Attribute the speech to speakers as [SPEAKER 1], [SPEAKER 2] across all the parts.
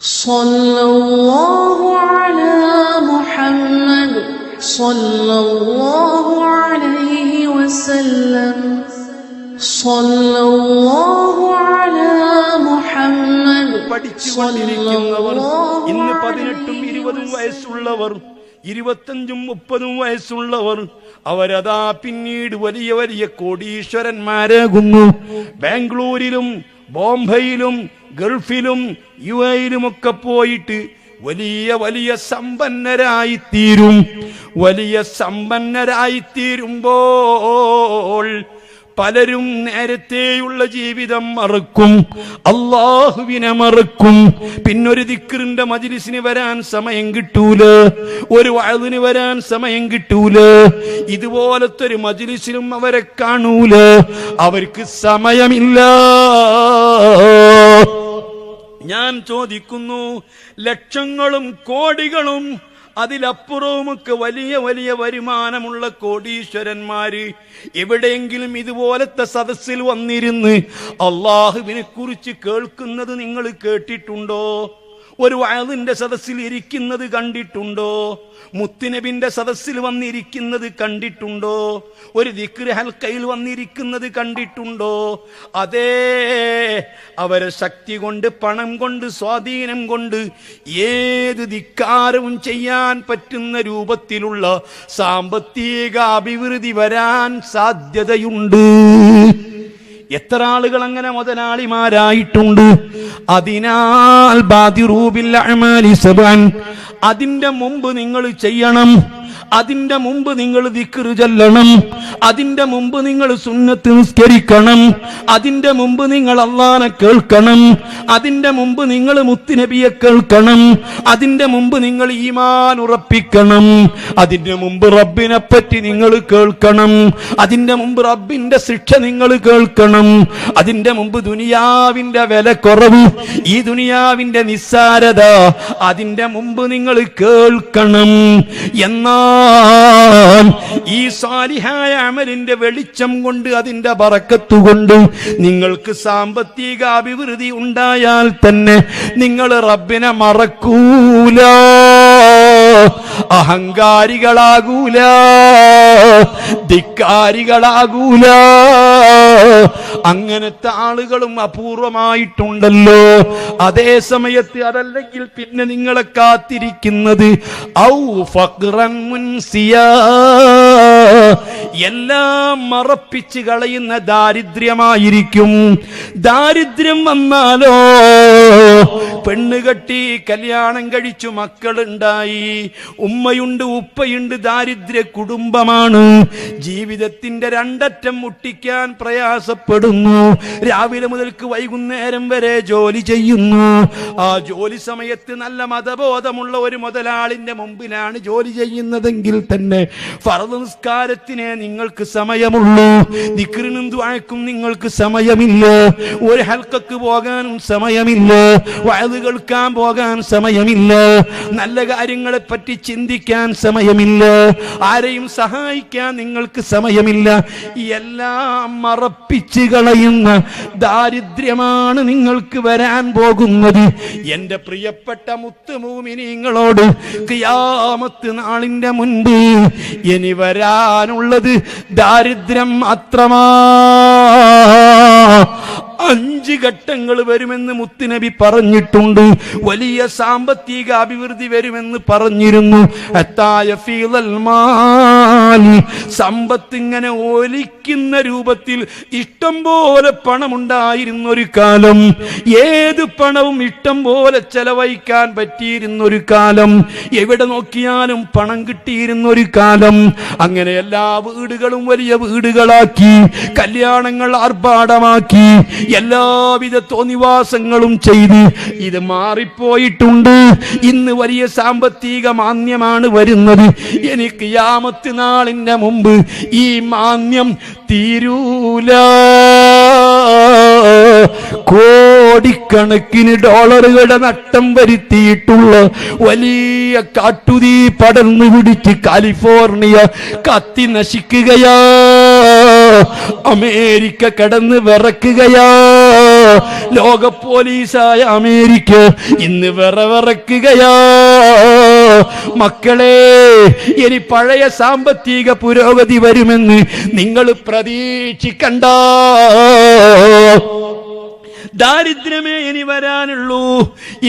[SPEAKER 1] صلى الله على محمد صلى الله عليه وسلم صلى الله على محمد
[SPEAKER 2] പഠിച്ചുകൊണ്ടിരിക്കുന്നവർ ഇന്ന് പതിനെട്ടും ഇരുപതും വയസ്സുള്ളവർ ഇരുപത്തഞ്ചും മുപ്പതും വയസ്സുള്ളവർ അവരതാ പിന്നീട് വലിയ വലിയ കോടീശ്വരന്മാരാകുന്നു ബാംഗ്ലൂരിലും ബോംബെയിലും ഗൾഫിലും യു എയിലുമൊക്കെ പോയിട്ട് വലിയ വലിയ സമ്പന്നരായി തീരും വലിയ സമ്പന്നരായിത്തീരുമ്പോൾ പലരും നേരത്തെയുള്ള ജീവിതം മറക്കും. അള്ളാഹുവിനെ മറക്കും. പിന്നൊരു ദിക്കറിന്റെ മജിലിസിന് വരാൻ സമയം കിട്ടൂല. ഒരു വയതിന് വരാൻ സമയം കിട്ടൂല. ഇതുപോലത്തെ ഒരു മജിലിസിലും അവരെ കാണൂല. അവർക്ക് സമയമില്ല. ഞാൻ ചോദിക്കുന്നു ലക്ഷങ്ങളും കോടികളും അതിലപ്പുറവുമൊക്കെ വലിയ വലിയ വരുമാനമുള്ള കോടീശ്വരന്മാര് എവിടെയെങ്കിലും ഇതുപോലത്തെ സദസ്സിൽ വന്നിരുന്ന് അള്ളാഹുവിനെ കുറിച്ച് കേൾക്കുന്നത് നിങ്ങൾ കേട്ടിട്ടുണ്ടോ? ഒരു വയലിന്റെ സദസ്സിൽ ഇരിക്കുന്നത് കണ്ടിട്ടുണ്ടോ? മുത്തുനബിന്റെ സദസ്സിൽ വന്നിരിക്കുന്നത് കണ്ടിട്ടുണ്ടോ? ഒരു ദിക്ര ഹൽക്കയിൽ വന്നിരിക്കുന്നത് കണ്ടിട്ടുണ്ടോ? അതേ അവരെ ശക്തി കൊണ്ട് പണം കൊണ്ട് സ്വാധീനം കൊണ്ട് ഏത് ധിക്കാരവും ചെയ്യാൻ പറ്റുന്ന രൂപത്തിലുള്ള സാമ്പത്തിക അഭിവൃദ്ധി വരാൻ സാധ്യതയുണ്ട്. എത്ര ആളുകൾ അങ്ങനെ മുതലാളിമാരായിട്ടുണ്ട്? അതിനാൽ. അതിന്റെ മുമ്പ് നിങ്ങൾ ചെയ്യണം അതിന്റെ മുമ്പ് നിങ്ങൾ ദിക്കറ് ചെല്ലണം. അതിന്റെ മുമ്പ് നിങ്ങൾ സുന്നത്ത് നിസ്കരിക്കണം. അതിന്റെ മുമ്പ് നിങ്ങൾ അള്ളാനെ കേൾക്കണം. അതിന്റെ മുമ്പ് നിങ്ങൾ മുത്തുനബിയെ കേൾക്കണം. അതിന്റെ മുമ്പ് നിങ്ങൾ ഈമാൻ ഉറപ്പിക്കണം. അതിന്റെ മുമ്പ് റബ്ബിനെ പറ്റി നിങ്ങൾ കേൾക്കണം. അതിന്റെ മുമ്പ് റബ്ബിന്റെ ശിക്ഷ നിങ്ങൾ കേൾക്കണം. അതിന്റെ മുമ്പ് ദുനിയാവിന്റെ വില കുറവ് ഈ ദുനിയാവിന്റെ നിസ്സാരത അതിന്റെ മുമ്പ് നിങ്ങൾ കേൾക്കണം. എന്നാൽ ഈ സാലിഹായ അമലിന്റെ വെളിച്ചം കൊണ്ട് അതിന്റെ പറക്കത്തുകൊണ്ട് നിങ്ങൾക്ക് സാമ്പത്തിക അഭിവൃദ്ധി ഉണ്ടായാൽ തന്നെ നിങ്ങൾ റബ്ബിനെ മറക്കൂല. അഹങ്കാരികളാകൂല. ധിക്കാരികളാകൂല. അങ്ങനത്തെ ആളുകളും അപൂർവമായിട്ടുണ്ടല്ലോ. അതേ സമയത്ത് അതല്ലെങ്കിൽ പിന്നെ നിങ്ങളെ കാത്തിരിക്കുന്നത് ഔ മുൻസിയാ. എല്ലാം മറപ്പിച്ച് കളയുന്ന ദാരിദ്ര്യമായിരിക്കും. ദാരിദ്ര്യം വന്നാലോ? പെണ്ണ് കെട്ടി കല്യാണം കഴിച്ചു മക്കളുണ്ടായി. ഉമ്മയുണ്ട് ഉപ്പയുണ്ട് ദാരിദ്ര്യ കുടുംബമാണ്. ജീവിതത്തിന്റെ രണ്ടറ്റം മുട്ടിക്കാൻ പ്രയാസപ്പെടുന്നു. രാവിലെ മുതൽക്ക് വൈകുന്നേരം വരെ ജോലി ചെയ്യുന്നു. ആ ജോലി സമയത്ത് നല്ല മതബോധമുള്ള ഒരു മുതലാളിന്റെ മുമ്പിലാണ് ജോലി ചെയ്യുന്നതെങ്കിൽ തന്നെ ഫറദ് നിസ്കാരത്തിനെ നിങ്ങൾക്ക് സമയമുള്ളൂ. ദിക്റിനും ദ്വാഴക്കും നിങ്ങൾക്ക് സമയമില്ല. ഒരു ഹൽക്കക്ക് പോകാനും സമയമില്ല. കേൾക്കാൻ പോകാൻ സമയമില്ല. നല്ല കാര്യങ്ങളെ പറ്റി ചിന്തിക്കാൻ സമയമില്ല. ആരെയും സഹായിക്കാൻ നിങ്ങൾക്ക് സമയമില്ല. എല്ലാം മറപ്പിച്ച് കളയുന്ന ദാരിദ്ര്യമാണ് നിങ്ങൾക്ക് വരാൻ പോകുന്നത്. എന്റെ പ്രിയപ്പെട്ട മുത്തുമൂമിനിങ്ങളോട് കിയാമത്ത് നാളിന്റെ മുൻപ് ഇനി വരാനുള്ളത് ദാരിദ്ര്യം മാത്രമാ അഞ്ച് ഘട്ടങ്ങൾ വരുമെന്ന് മുത്തുനബി പറഞ്ഞിട്ടുണ്ട്. വലിയ സാമ്പത്തിക അഭിവൃദ്ധി വരുമെന്ന് പറഞ്ഞിരുന്നു. സമ്പത്ത് ഇങ്ങനെ ഒലിക്കുന്ന രൂപത്തിൽ ഇഷ്ടം പോലെ പണമുണ്ടായിരുന്ന ഒരു കാലം. ഏത് പണവും ഇഷ്ടം പോലെ ചെലവഴിക്കാൻ പറ്റിയിരുന്ന ഒരു കാലം. എവിടെ നോക്കിയാലും പണം കിട്ടിയിരുന്ന ഒരു കാലം. അങ്ങനെ എല്ലാ വീടുകളും വലിയ വീടുകളാക്കി. കല്യാണങ്ങൾ ആർഭാടമാക്കി. എല്ലാവിധ തോന്നിവാസങ്ങളും ചെയ്ത് ഇത് മാറിപ്പോയിട്ടുണ്ട്. ഇന്ന് വലിയ സാമ്പത്തിക മാന്യമാണ് വരുന്നത്. എനിക്ക് യാമത്ത് നാളിന്റെ മുമ്പ് ഈ മാന്യം തീരൂല. കോടിക്കണക്കിന് ഡോളറുകളുടെ നട്ടം വരുത്തിയിട്ടുള്ള വലിയ കാട്ടുതീ പടർന്നു പിടിച്ച് കാലിഫോർണിയ കത്തി നശിക്കുകയാ. അമേരിക്ക കടന്ന് വിറക്കുകയാ. ലോക പോലീസായ അമേരിക്ക ഇന്ന് വിറവിറക്കുകയാ മക്കളെ ഇനി പഴയ സാമ്പത്തിക പുരോഗതി വരുമെന്ന് നിങ്ങൾ പ്രതീക്ഷിക്കണ്ട. ദാരിദ്ര്യമേ ഇനി വരാനുള്ളൂ.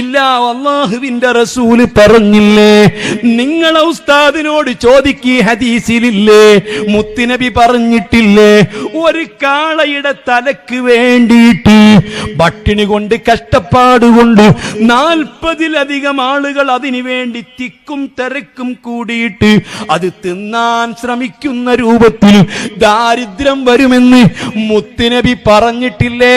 [SPEAKER 2] ഇല്ല അള്ളാഹുവിന്റെ റസൂൽ പറഞ്ഞില്ലേ? നിങ്ങളെ ഉസ്താദിനോട് ചോദിക്കി ഹദീസിലില്ലേ? മുത്തുനബി പറഞ്ഞിട്ടില്ലേ? ഒരു കാളയുടെ തലക്ക് വേണ്ടിയിട്ട് ഭട്ടിണി കൊണ്ട് കഷ്ടപ്പാട് കൊണ്ട് നാൽപ്പതിലധികം ആളുകൾ അതിനു വേണ്ടി തിക്കും തിരക്കും കൂടിയിട്ട് അത് തിന്നാൻ ശ്രമിക്കുന്ന രൂപത്തിൽ ദാരിദ്ര്യം വരുമെന്ന് മുത്തുനബി പറഞ്ഞിട്ടില്ലേ?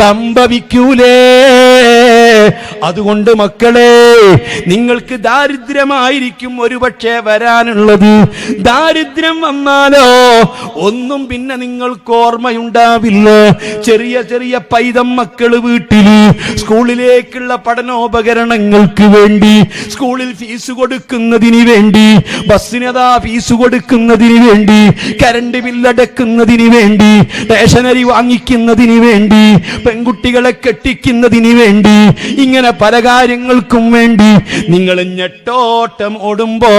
[SPEAKER 2] സംഭവിക്കൂലേ. അതുകൊണ്ട് മക്കളെ നിങ്ങൾക്ക് ദാരിദ്ര്യമായിരിക്കും ഒരുപക്ഷെ വരാനുള്ളത്. ദാരിദ്ര്യം വന്നാലോ ഒന്നും പിന്നെ നിങ്ങൾക്ക് ഓർമ്മയുണ്ടാവില്ല. ചെറിയ ചെറിയ പൈതം മക്കൾ വീട്ടിൽ സ്കൂളിലേക്കുള്ള പഠനോപകരണങ്ങൾക്ക് വേണ്ടി സ്കൂളിൽ ഫീസ് കൊടുക്കുന്നതിന് വേണ്ടി ബസ്സിനതാ ഫീസ് കൊടുക്കുന്നതിന് വേണ്ടി കരണ്ട് ബില്ലടക്കുന്നതിന് വേണ്ടി റേഷനറി വാങ്ങിക്കുന്നതിന് വേണ്ടി പെൺകുട്ടികളെ കെട്ടിക്കുന്നതിന് വേണ്ടി ഇങ്ങനെ പല കാര്യങ്ങൾക്കും വേണ്ടി നിങ്ങൾ ഞെട്ടോട്ടം ഓടുമ്പോ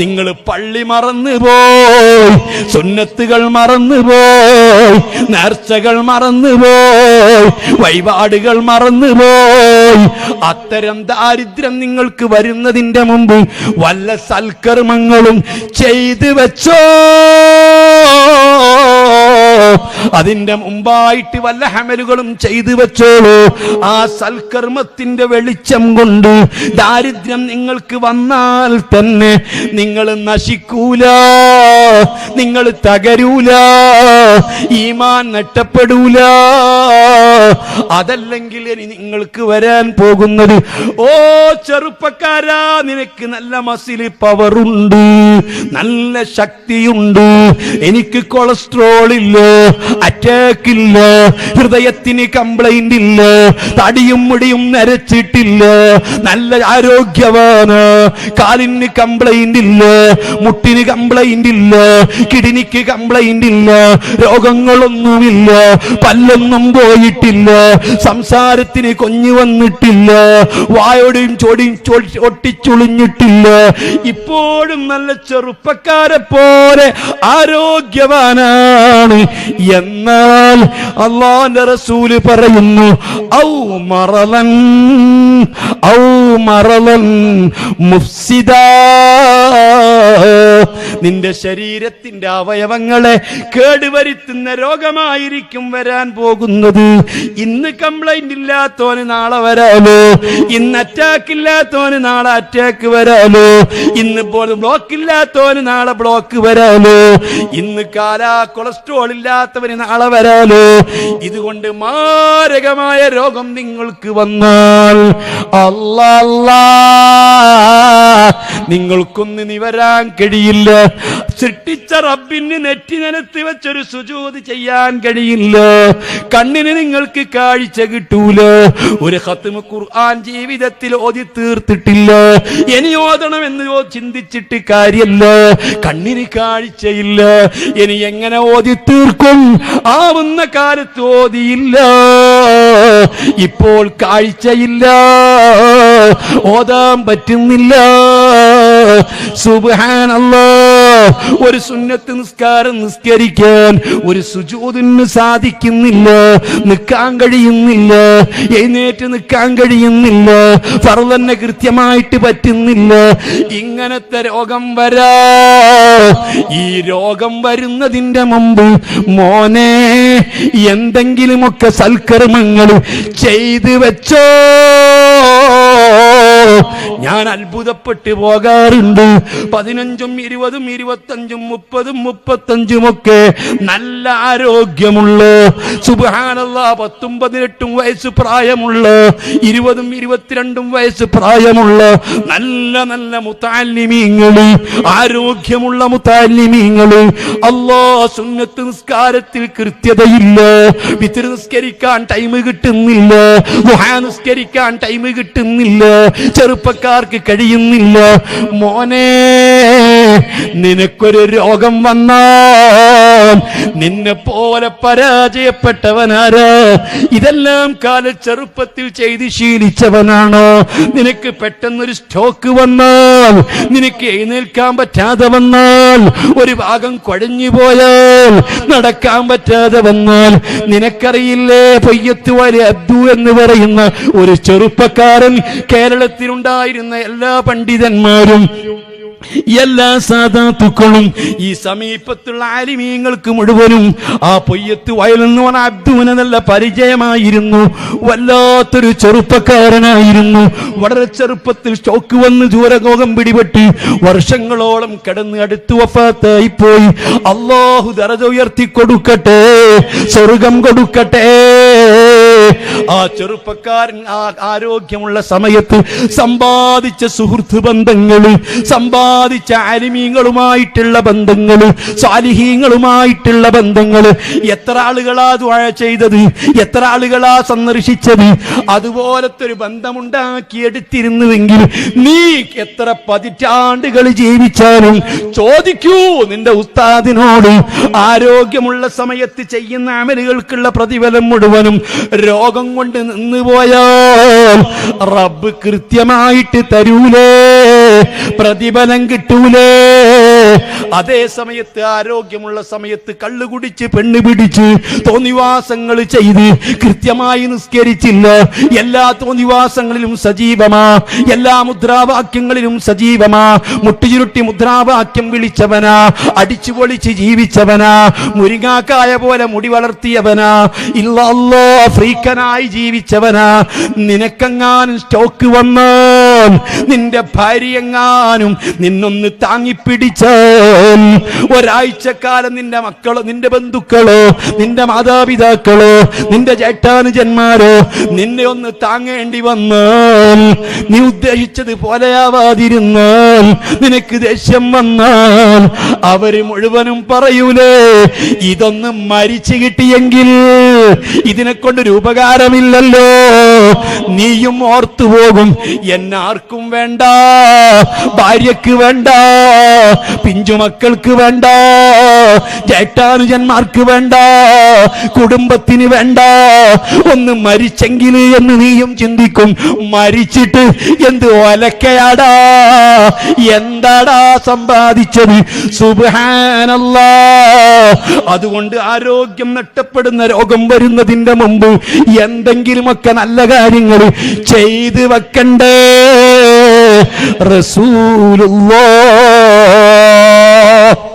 [SPEAKER 2] നിങ്ങൾ പള്ളി മറന്നു പോയി സുന്നത്തുകൾ മറന്നു പോയി നേർച്ചകൾ മറന്നു പോയി വഴിപാടുകൾ മറന്നു പോയി. അത്തരം ദാരിദ്ര്യം നിങ്ങൾക്ക് വരുന്നതിന്റെ മുമ്പ് വല്ല സൽക്കർമ്മങ്ങളും ചെയ്തു വെച്ചോ. അതിന്റെ മുമ്പായിട്ട് വല്ല ഹമലുകളും ചെയ്തു വെച്ചോളൂ. ആ സൽക്കർമ്മത്തിന്റെ വെളിച്ചം കൊണ്ട് ദാരിദ്ര്യം നിങ്ങൾക്ക് വന്നാൽ തന്നെ നിങ്ങൾ നശിക്കൂല നിങ്ങൾ തകരൂല ഈമാൻ നഷ്ടപ്പെടൂല. അതല്ലെങ്കിൽ ഇനി നിങ്ങൾക്ക് വരാൻ പോകുന്നത് ഓ ചെറുപ്പക്കാരാ നിനക്ക് നല്ല മസിൽ പവറുണ്ട് നല്ല ശക്തിയുണ്ട് എനിക്ക് കൊളസ്ട്രോൾ ഇല്ല? അറ്റാക്ക് ഇല്ല ഹൃദയത്തിന് കംപ്ലൈന്റ് ഇല്ല. തടിയും മുടിയും നരച്ചിട്ടില്ല. നല്ല ആരോഗ്യവാന് കാലിന് കംപ്ലൈന്റ് ഇല്ല. മുട്ടിന് കംപ്ലൈന്റ് ഇല്ല. കിഡ്നിക്ക് കംപ്ലൈന്റ് ഇല്ല. രോഗങ്ങളൊന്നുമില്ല. പല്ലൊന്നും പോയിട്ടില്ല. സംസാരത്തിന് കൊഞ്ഞു വന്നിട്ടില്ല. വായോടെയും ചോടി ഒട്ടിച്ചുളിഞ്ഞിട്ടില്ല. ഇപ്പോഴും നല്ല ചെറുപ്പക്കാരെ പോലെ ആരോഗ്യവാനാണ്. എന്നാൽ അള്ളാന്റെ റസൂൽ പറയുന്നു ഔ മറലൻ ഔ മറലൻ മുഫ്സിദ. നിന്റെ ശരീരത്തിന്റെ അവയവങ്ങളെ കേടുവരുത്തുന്ന രോഗമായിരിക്കും വരാൻ പോകുന്നത്. ഇന്ന് കംപ്ലൈന്റ് ഇല്ലാത്തവന് നാളെ വരാലോ. ഇന്ന് അറ്റാക്ക് ഇല്ലാത്തവന് നാളെ അറ്റാക്ക് വരാലോ. ഇന്ന് ബ്ലോക്ക് ഇല്ലാത്തവന് നാളെ ബ്ലോക്ക് വരാലോ. ഇന്ന് കാലാ കൊളസ്ട്രോൾ ഇല്ലാത്തവന് നാളെ വരാലോ. ഇതുകൊണ്ട് മാരകമായ രോഗം നിങ്ങൾക്ക് വന്നാൽ അല്ലാ അല്ലാ നിങ്ങൾക്കൊന്ന് നിവരാൻ കഴിയില്ല. സൃഷ്ടിച്ച റബ്ബിന് നെറ്റി നിലത്ത് വെച്ചൊരു സുജൂത് ചെയ്യാൻ കഴിയില്ല. കണ്ണിന് നിങ്ങൾക്ക് കാഴ്ച കിട്ടൂല. ഒരു ഹത്തുമ ഖുർആൻ ജീവിതത്തിൽ ഓതി തീർത്തിട്ടില്ല. ഇനി എന്ന് ചിന്തിച്ചിട്ട് കാര്യമല്ല കണ്ണിന് കാഴ്ചയില്ല. ഇനി എങ്ങനെ ഓതി തീർക്കും? ആവുന്ന കാലത്ത് ഓതിയില്ല. ഇപ്പോൾ കാഴ്ചയില്ല. ഓതാൻ പറ്റുന്നില്ല. ഒരു സുന്നത്ത് നിസ്കാരം നിസ്കരിക്കാൻ ഒരു സുജൂതിന് സാധിക്കുന്നില്ല നിൽക്കാൻ കഴിയുന്നില്ല എഴുന്നേറ്റ് നിൽക്കാൻ കഴിയുന്നില്ല ഫർദന്നെ കൃത്യമായിട്ട് പറ്റുന്നില്ല. ഇങ്ങനത്തെ രോഗം വരാ. ഈ രോഗം വരുന്നതിന്റെ മുമ്പ് മോനെ എന്തെങ്കിലുമൊക്കെ സൽക്കർമ്മങ്ങൾ ചെയ്തു വെച്ചോ. ഞാൻ അത്ഭുതപ്പെട്ടു പോകാറുണ്ട്. പതിനഞ്ചും ഇരുപതും ഇരുപത്തഞ്ചും മുപ്പതും മുപ്പത്തഞ്ചും ഒക്കെ നല്ല ആരോഗ്യമുള്ള. സുബാനല്ല പത്തും പതിനെട്ടും വയസ്സ് പ്രായമുള്ള. ഇരുപതും ഇരുപത്തിരണ്ടും വയസ്സ് പ്രായമുള്ള. നല്ല നല്ല മുത്താലിമീങ്ങൾ ആരോഗ്യമുള്ള മുത്താലിമീങ്ങൾ. അല്ലോ സുന്നത്ത് നിസ്കാരത്തിൽ കൃത്യതയില്ല. വിത്തിരി നിസ്കരിക്കാൻ ടൈം കിട്ടുന്നില്ല. നിസ്കരിക്കാൻ ടൈം കിട്ടുന്നില്ല. ചെറുപ്പക്കാർക്ക് കഴിയുന്നില്ല. മോനെ നിനക്കൊരു രോഗം വന്നാൽ നിന്നെ പോലെ പരാജയപ്പെട്ടവനാരോ? ഇതെല്ലാം കാല ചെറുപ്പത്തിൽ ചെയ്ത് ശീലിച്ചവനാണോ? നിനക്ക് പെട്ടെന്നൊരു സ്റ്റോക്ക് വന്നാൽ നിനക്ക് എഴുന്നേൽക്കാൻ പറ്റാതെ വന്നാൽ ഒരു ഭാഗം കുഴഞ്ഞു പോയാൽ നടക്കാൻ പറ്റാതെ വന്നാൽ നിനക്കറിയില്ലേ പൊയ്യത്ത് അബ്ദു എന്ന് പറയുന്ന ഒരു ചെറുപ്പക്കാരൻ കേരളത്തിലുണ്ടായിരുന്ന എല്ലാ പണ്ഡിതന്മാരും എല്ലാ സാധാത്തുക്കളും ഈ സമീപത്തുള്ള ആലിമീങ്ങൾക്ക് മുഴുവനും ആ പൊയ്യത്ത് വയലെന്ന് പറഞ്ഞ അബ്ദുവിന് നല്ല പരിചയമായിരുന്നു. വല്ലാത്തൊരു ചെറുപ്പക്കാരനായിരുന്നു. വളരെ ചെറുപ്പത്തിൽ സ്റ്റോക്ക് വന്ന് ദൂരകോകം പിടിപെട്ട് വർഷങ്ങളോളം കിടന്ന് അടുത്തു വഫാത്തായി പോയി അള്ളാഹു ദറജ ഉയർത്തി കൊടുക്കട്ടെ സ്വർഗം കൊടുക്കട്ടെ. ആ ചെറുപ്പക്കാരൻ ആ ആരോഗ്യമുള്ള സമയത്ത് സമ്പാദിച്ച സുഹൃത്ത് ബന്ധങ്ങൾ സമ്പാദിച്ച അരിമീങ്ങളുമായിട്ടുള്ള ബന്ധങ്ങൾ സാലിഹീങ്ങളുമായിട്ടുള്ള ബന്ധങ്ങൾ എത്ര ആളുകളാ ദ്വാഴ ചെയ്തത് എത്ര ആളുകളാ സന്ദർശിച്ചത് അതുപോലത്തെ ഒരു ബന്ധമുണ്ടാക്കിയെടുത്തിരുന്നുവെങ്കിൽ നീ എത്ര പതിറ്റാണ്ടുകൾ ജീവിച്ചാലും ചോദിക്കൂ നിന്റെ ഉസ്താദിനോട്. ആരോഗ്യമുള്ള സമയത്ത് ചെയ്യുന്ന അമലുകൾക്കുള്ള പ്രതിഫലം മുഴുവനും രോഗം കൊണ്ട് നിന്ന് പോയോ? റബ്ബ് കൃത്യമായിട്ട് തരൂലേ. പ്രതിഫലം കിട്ടൂലേ. അതേ സമയത്ത് ആരോഗ്യമുള്ള സമയത്ത് കള്ളു കുടിച്ച് പെണ്ണ് പിടിച്ച് തോന്നിവാസങ്ങൾ ചെയ്ത് കൃത്യമായി നിസ്കരിച്ചില്ല. എല്ലാ തോന്നിവാസങ്ങളിലും സജീവമാ. എല്ലാ മുദ്രാവാക്യങ്ങളിലും സജീവമാ. മുട്ടുചുരുട്ടി മുദ്രാവാക്യം വിളിച്ചവനാ. അടിച്ചു പൊളിച്ച് ജീവിച്ചവനാ. മുരിങ്ങാക്കായ പോലെ മുടി വളർത്തിയവനാ. ഇല്ലല്ലോ ഫ്രീക്കനായി ജീവിച്ചവനാ. നിനക്കെങ്ങാനും സ്റ്റോക്ക് വന്നാൽ നിന്റെ ഭാര്യ എങ്ങാനും നിന്നൊന്ന് താങ്ങിപ്പിടിച്ചാൽ ഒരാഴ്ചക്കാലം നിന്റെ മക്കളോ നിന്റെ ബന്ധുക്കളോ നിന്റെ മാതാപിതാക്കളോ നിന്റെ ചേട്ടാനുജന്മാരോ നിന്നെ ഒന്ന് താങ്ങേണ്ടി വന്നാൽ നീ ഉദ്ദേശിച്ചത് പോലെയാവാതിരുന്നാൽ നിനക്ക് ദേഷ്യം വന്നാൽ അവർ മുഴുവനും പറയൂലേ ഇതൊന്ന് മരിച്ചു കിട്ടിയെങ്കിൽ ഇതിനെ കൊണ്ടൊരു ഉപകാരമില്ലല്ലോ. നീയും ഓർത്തു പോകും എന്നാർക്കും വേണ്ട ഭാര്യക്ക് വേണ്ട പിഞ്ചുമക്കൾക്ക് വേണ്ട ചേട്ടാനുജന്മാർക്ക് വേണ്ട കുടുംബത്തിന് വേണ്ട. ഒന്ന് മരിച്ചെങ്കിൽ എന്ന് നീയും ചിന്തിക്കും. മരിച്ചിട്ട് എന്ത് ഒലക്കയാടാ? എന്താടാ സമ്പാദിച്ചത്? സുബാനല്ല അതുകൊണ്ട് ആരോഗ്യം നഷ്ടപ്പെടുന്ന രോഗം വരുന്നതിന്റെ മുമ്പ് എന്തെങ്കിലുമൊക്കെ നല്ല കാര്യങ്ങൾ ചെയ്തു വെക്കണ്ടേ. റസൂലുള്ളാ. ആരോഗ്യം